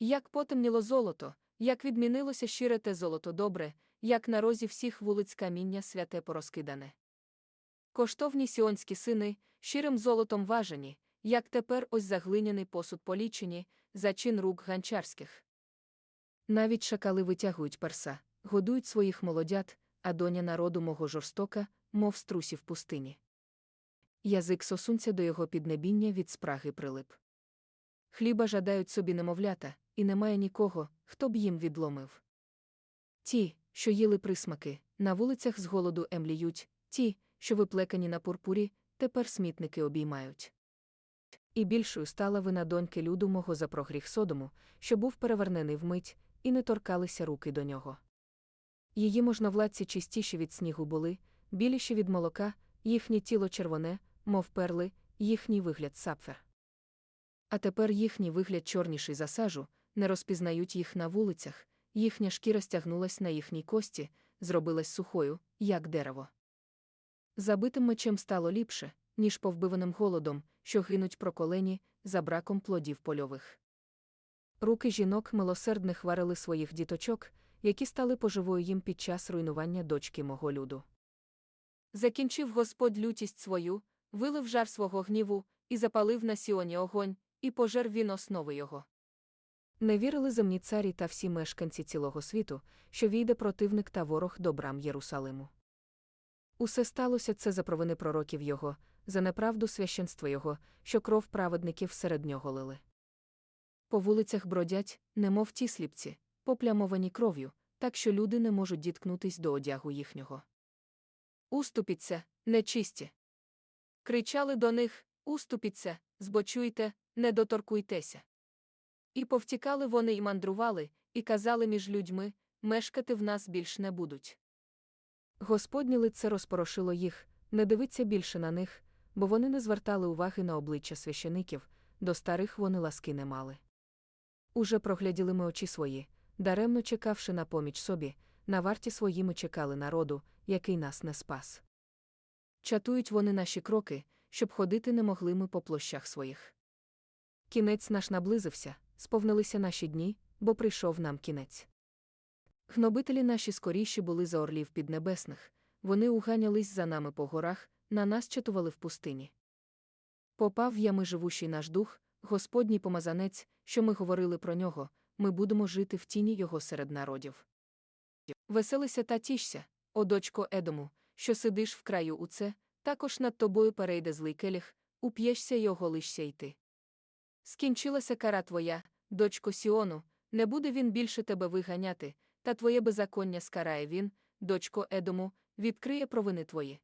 Як потемніло золото, як відмінилося щире те золото добре, як на розі всіх вулиць каміння святе порозкидане. Коштовні сіонські сини, щирим золотом важені, як тепер ось заглиняний посуд полічені, за чин рук ганчарських. Навіть шакали витягують перса, годують своїх молодят, а доня народу мого жорстока, мов струсі в пустині. Язик сосунця до його піднебіння від спраги прилип. Хліба жадають собі немовлята, і немає нікого, хто б їм відломив. Ті, що їли присмаки, на вулицях з голоду емліють, ті, що виплекані на пурпурі, тепер смітники обіймають. І більшою стала вина доньки люду мого за прогріх содому, що був перевернений вмить, і не торкалися руки до нього. Її можновладці чистіші від снігу були, біліші від молока, їхнє тіло червоне, мов перли, їхній вигляд сапфер. А тепер їхній вигляд чорніший за сажу, не розпізнають їх на вулицях, їхня шкіра стягнулась на їхній кості, зробилась сухою, як дерево. Забитим мечем стало ліпше, ніж повбиваним голодом, що гинуть проколені, за браком плодів польових. Руки жінок милосердних варили своїх діточок, які стали поживою їм під час руйнування дочки мого люду. Закінчив Господь лютість свою, вилив жар свого гніву, і запалив на сіоні огонь, і пожер він основи його. Не вірили земні царі та всі мешканці цілого світу, що війде противник та ворог до брам Єрусалиму. Усе сталося це за провини пророків його, за неправду священства його, що кров праведників серед нього лили. По вулицях бродять, немов ті сліпці, поплямовані кров'ю, так що люди не можуть діткнутись до одягу їхнього. Уступіться, нечисті. Кричали до них Уступіться, збочуйте, не доторкуйтеся. І повтікали вони і мандрували, і казали між людьми мешкати в нас більш не будуть. Господнє лице розпорошило їх, не дивиться більше на них, бо вони не звертали уваги на обличчя священиків, до старих вони ласки не мали. Уже прогляділи ми очі свої, даремно чекавши на поміч собі, на варті своїми чекали народу, який нас не спас. Чатують вони наші кроки, щоб ходити не могли ми по площах своїх. Кінець наш наблизився, сповнилися наші дні, бо прийшов нам кінець. Гнобителі наші скоріші були за орлів піднебесних, вони уганялись за нами по горах, на нас чатували в пустині. Попав в ями живущий наш дух, Господній помазанець, що ми говорили про нього, ми будемо жити в тіні його серед народів. Веселися та тішся, о дочко Едому, що сидиш в краю у це, також над тобою перейде злий келіх, уп'єшся й оголишся йти. Скінчилася кара твоя, дочко Сіону, не буде він більше тебе виганяти, та твоє беззаконня скарає він, дочко Едому, відкриє провини твої.